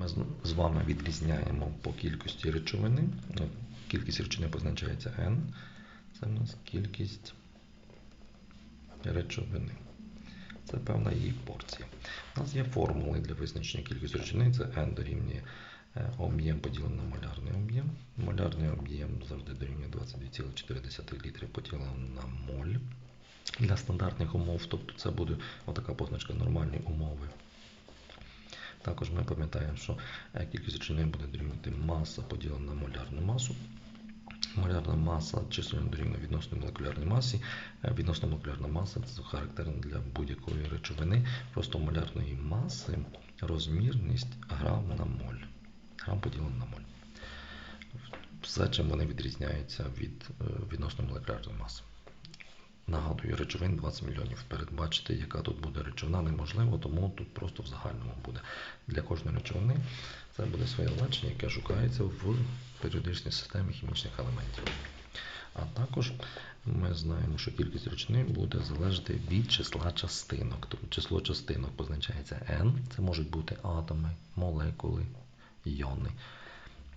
Ми з- вами відрізняємо по кількості речовини. Ну, Кількість речовини позначається N. Це в нас кількість речовини. Це певна її порція. У нас є формули для визначення кількості речовини. Це N дорівнює е, об'єм поділений на малярний об'єм. Малярний об'єм завжди дорівнює 22,4 літри поділено на моль. Для стандартних умов, тобто це буде отака позначка нормальні умови. Також ми пам'ятаємо, що е, кількість речовини буде дорівнювати маса поділена на молярну масу. Молярна маса численно дорівнює відносно молекулярній масі. Е, Відносно молекулярна маса це характерно для будь-якої речовини. Просто молярної маси розмірність грам на моль. Грам поділено на моль. Все, чим вони відрізняються від е, відносно молекулярної маси. Нагадую, речовин 20 мільйонів. Передбачити, яка тут буде речовина, неможливо, тому тут просто в загальному буде. Для кожної речовини це буде своє значення, яке шукається в періодичній системі хімічних елементів. А також ми знаємо, що кількість речовини буде залежати від числа частинок. Тобто число частинок позначається n, це можуть бути атоми, молекули, йони.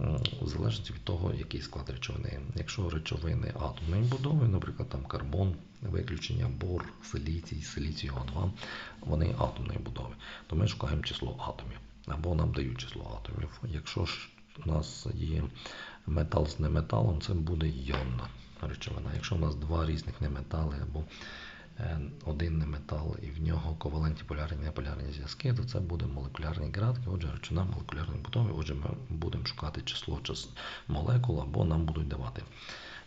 М, Залежить від того, який склад речовини. Якщо речовини атомної будови, наприклад, там карбон, виключення, бор, силіцій, силіцій О2, вони атомної будови, то ми шукаємо число атомів. Або нам дають число атомів. Якщо ж у нас є метал з неметалом, це буде йонна речовина. Якщо у нас два різних неметали або е, один неметал і в нього ковалентні полярні і неполярні зв'язки, то це буде молекулярні градки, отже, речовина молекулярної будови. Отже, ми будемо шукати число молекул, або нам будуть давати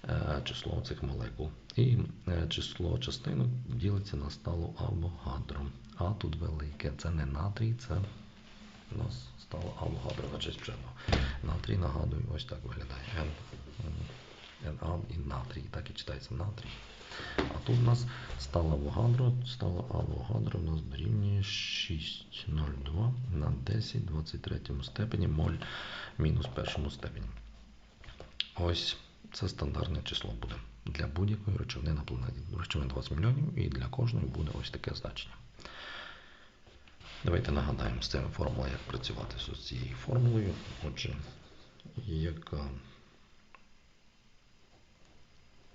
е, число цих молекул. І е, число частинок ділиться на стало Авогадро. А тут велике. Це не натрій, це у нас стало Авогадро на честь вченого. Натрій, нагадую, ось так виглядає. Na і натрій. Так і читається натрій. А тут у нас стало Авогадро, стало Авогадро у нас дорівнює 6,02 на 10 23 степені моль мінус першому степені. Ось це стандартне число буде для будь-якої речовини на планеті. Речовин 20 мільйонів і для кожної буде ось таке значення. Давайте нагадаємо з цими формулами, як працювати з цією формулою. Отже, яка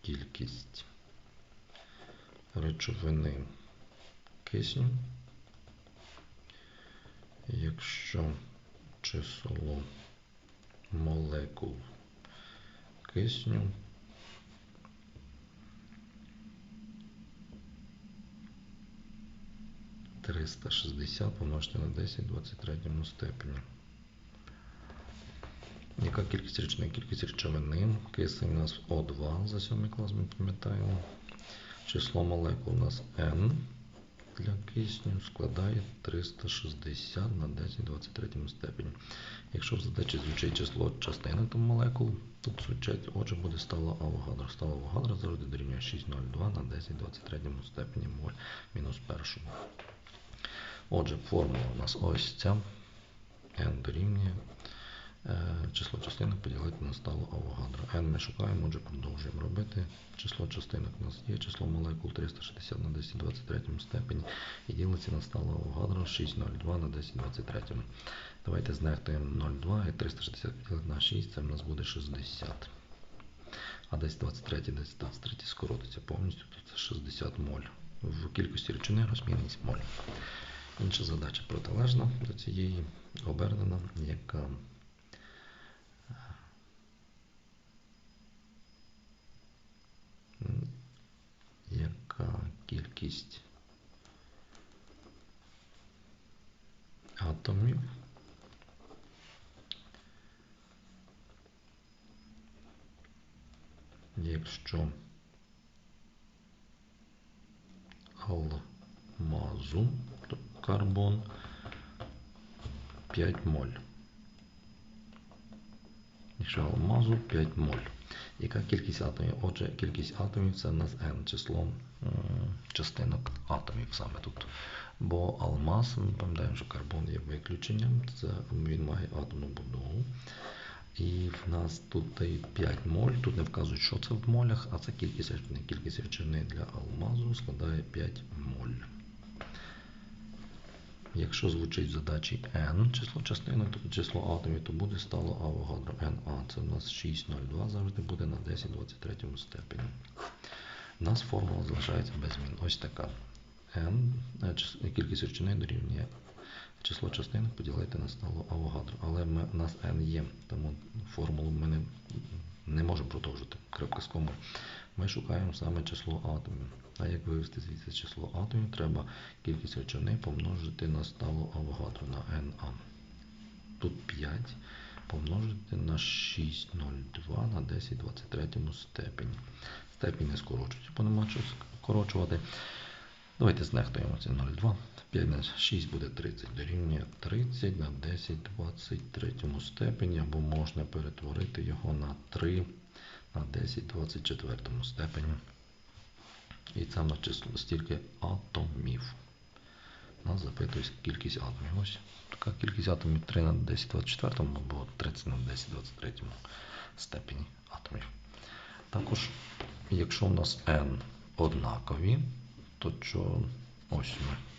кількість речовини кисню, якщо число молекул кисню триста шістдесят помножити на 10 в 23 степені. Яка кількість речовини? Кількість речовини. Кисень у нас О2 за 7 клас, ми пам'ятаємо. Число молекул у нас N для кисню складає 360 на 10 23 степені. Якщо в задачі звучить число частинок там молекул, тут звучать, отже, буде стало Авогадро. Стало Авогадро завжди дорівнює 6,02 на 10 23 степені моль мінус першому. Отже, формула у нас ось ця. n дорівнює число частинок поділити на стало Авогадро. n ми шукаємо, отже, продовжуємо робити. Число частинок у нас є, число молекул 360 на 10 23 степені і ділиться на стало Авогадро 6,02 на 10 23. Давайте знехтуємо 0,2 і 360 поділити на 6, це в нас буде 60. А 10 23, 10 23 скоротиться повністю, то це 60 моль. В кількості речовини розмірність моль. Інша задача протилежна до цієї обернена, яка кількість атомів якщо алмазу, тобто карбон 5 моль. Якщо алмазу 5 моль. Яка кількість атомів? Отже, кількість атомів це в нас N число частинок атомів саме тут. Бо алмаз, ми пам'ятаємо, що карбон є виключенням, це він має атомну будову. І в нас тут 5 моль, тут не вказують, що це в молях, а це кількість речовини. Кількість речовини для алмазу складає 5 моль. Якщо звучить в задачі n число частинок, тобто число атомів, то буде стало Авогадро NA. Це в нас 6,02 завжди буде на 10 23 степені. У нас формула залишається без змін. Ось така. n, е, кількість речовин дорівнює число частинок поділити на стало Авогадро. Але ми, у нас n є, тому формулу ми не, не можемо продовжити. Крапка з комою. Ми шукаємо саме число атомів. А як вивести звідси число атомів, треба кількість речовини помножити на стало Авогадро на NA. Тут 5 помножити на 6,02 на 10 23 степені. Степінь не скорочується, бо нема чого скорочувати. Давайте знехтуємо це 0,2. 5 на 6 буде 30. Дорівнює 30 на 10 23 степені, або можна перетворити його на 3 на 10 24 степені. І це в нас число стільки атомів. Нас запитують кількість атомів. Ось така кількість атомів 3 на 10 24 або 30 на 10 23 степені атомів. Також, якщо у нас n однакові, то що ось ми.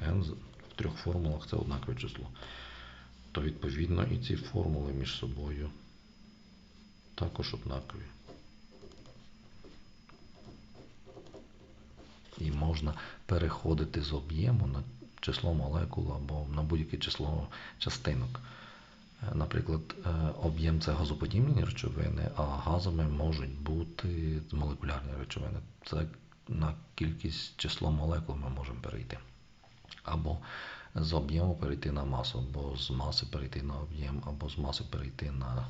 N в трьох формулах це однакове число. То відповідно і ці формули між собою також однакові. І можна переходити з об'єму на число молекул або на будь-яке число частинок. Е, Наприклад, е, об'єм це газоподібні речовини, а газами можуть бути молекулярні речовини. Це на кількість число молекул ми можемо перейти. Або з об'єму перейти на масу, або з маси перейти на об'єм, або з маси перейти на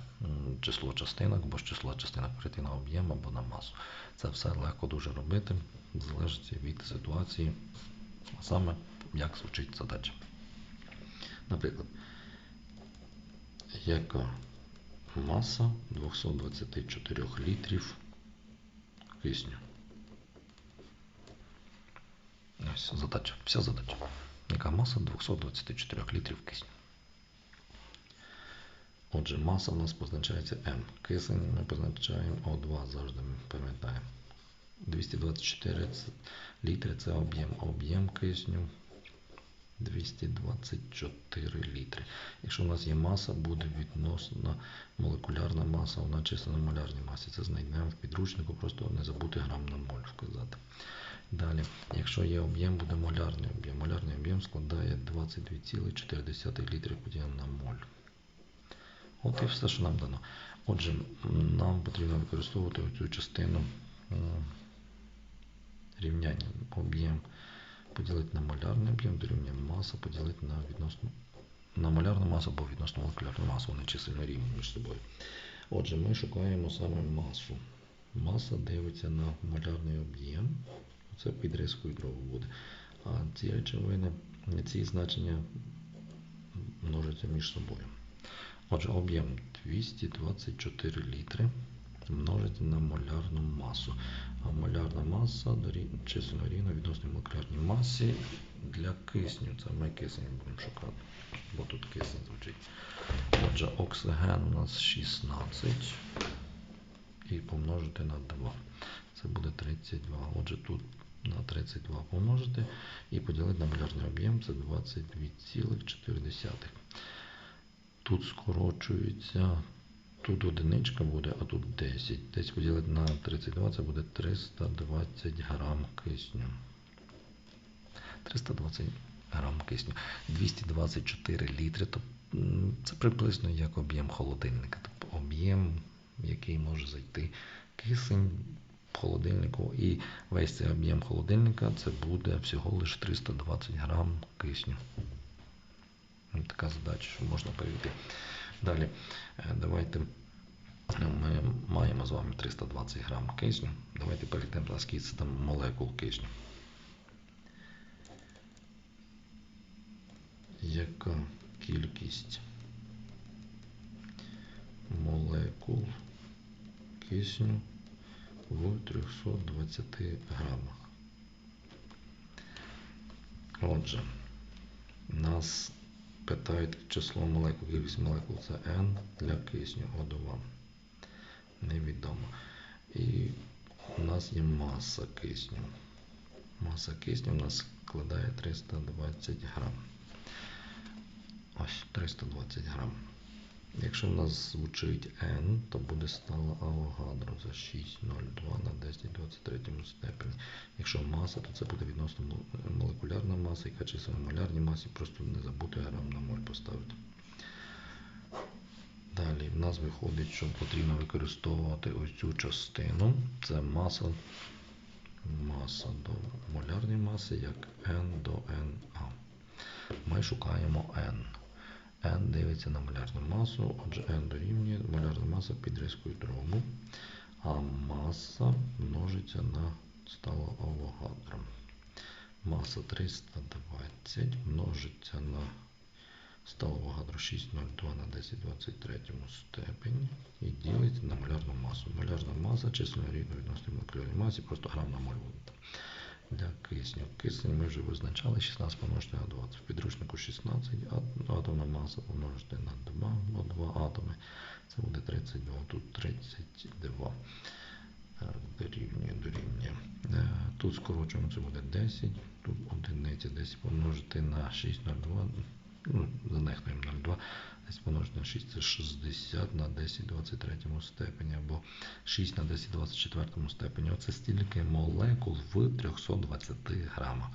число частинок, або з числа частинок перейти на об'єм або на масу. Це все легко дуже робити, залежить від ситуації, а саме як звучить задача. Наприклад, яка маса 224 літрів кисню? Ось задача, вся задача. Яка маса 224 літрів кисню? Отже, маса у нас позначається М. Кисень ми позначаємо О2 завжди ми пам'ятаємо. 224 літри це об'єм. Об'єм кисню 224 літри. Якщо у нас є маса, буде відносно молекулярна маса, вона чисто на молярній масі. Це знайдемо в підручнику, просто не забути грам на моль вказати. Далі, якщо є об'єм, буде молярний об'єм. Молярний об'єм складає 22,4 літри поділено на моль. От і все, що нам дано. Отже, нам потрібно використовувати цю частину рівняння об'єм поділити на молярний об'єм, дорівнює маса поділити на відносно на молярну масу або відносно молекулярну масу, вони чисельно рівні між собою. Отже, ми шукаємо саме масу. Маса дивиться на молярний об'єм. Це під рискою дробу буде. А ці речовини, ці значення множаться між собою. Отже, об'єм 224 літри множиться на молярну масу. А молярна маса численно рівна відносно молекулярній масі для кисню. Це ми кисень будемо шукати, бо тут кисень звучить. Отже, оксиген у нас 16 і помножити на 2. Це буде 32. Отже, тут на 32 помножити і поділити на молярний об'єм це 22,4. Тут скорочується, тут одиничка буде, а тут 10. 10 поділити на 32 це буде 320 грам кисню. 320 грам кисню. 224 літри. Це приблизно як об'єм холодильника. Тобто об'єм, який може зайти кисень холодильнику. І весь цей об'єм холодильника це буде всього лише 320 грам кисню. Така задача, що можна перейти. Далі, е, давайте е, ми маємо з вами 320 грам кисню. Давайте перейдемо, наскільки це там молекул кисню. Яка кількість молекул кисню в 320 грамах? Отже, нас питають число молекул, кількість молекул це N для кисню О2. Невідомо. І у нас є маса кисню. Маса кисню у нас складає 320 грам. Ось 320 грам. Якщо в нас звучить N, то буде стала Авогадро за 6,02 на 10 23 степені. Якщо маса, то це буде відносно молекулярна маса, яка чисельна молярній масі, просто не забути грам на моль поставити. Далі в нас виходить, що потрібно використовувати ось цю частину. Це маса, маса до молярної маси, як N до NA. Ми шукаємо N. N дивиться на малярну масу, отже N дорівнює малярна маса під рискою дробу, а маса множиться на стало Авогадро. Маса 320 множиться на стало Авогадро 6,02 на 10 23 степені і ділиться на малярну масу. Малярна маса численно рівно відносно молекулярній масі, просто грам на моль буде. Для кисню. Кисень ми вже визначали 16 помножити на 20. В підручнику 16 атомна маса помножити на 2, 2 атоми. Це буде 32, тут 32. Е, Дорівнює, дорівнює. Е, Тут скорочуємо, це буде 10, тут одиниця 10 помножити на 6,02, ну, занехнуємо 0,2, 10 помножити на 6 це 60 на 10 23 степені, або 6 на 10 24 степені. Оце стільки молекул в 320 грамах.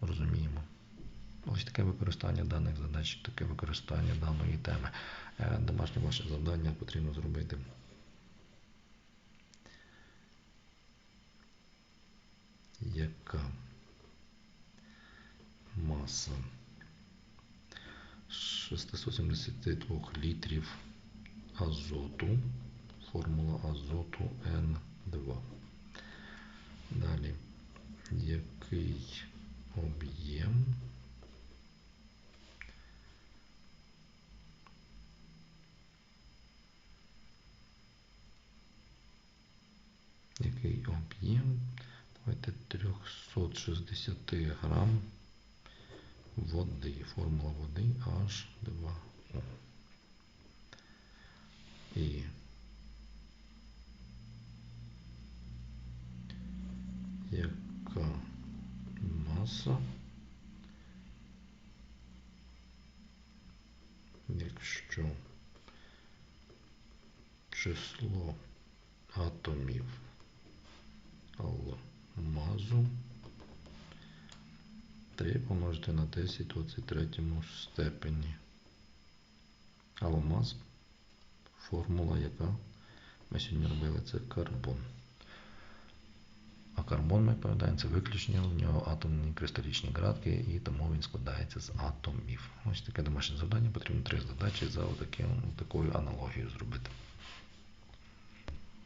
Розуміємо. Ось таке використання даних задач, таке використання даної теми. Е, Домашнє ваше завдання потрібно зробити. Яка маса 672 літрів азоту, формула азоту N2. Далі, який об'єм? Який об'єм? Давайте 360 грам води. Формула води H2O. І яка маса, якщо число атомів алмазу 3 помножити на 10 в 23 степені. Алмаз, формула яка ми сьогодні робили, це карбон. А карбон, ми пам'ятаємо, це виключення, у нього атомні кристалічні градки, і тому він складається з атомів. Ось таке домашнє завдання, потрібно три задачі за отаким, такою аналогією зробити.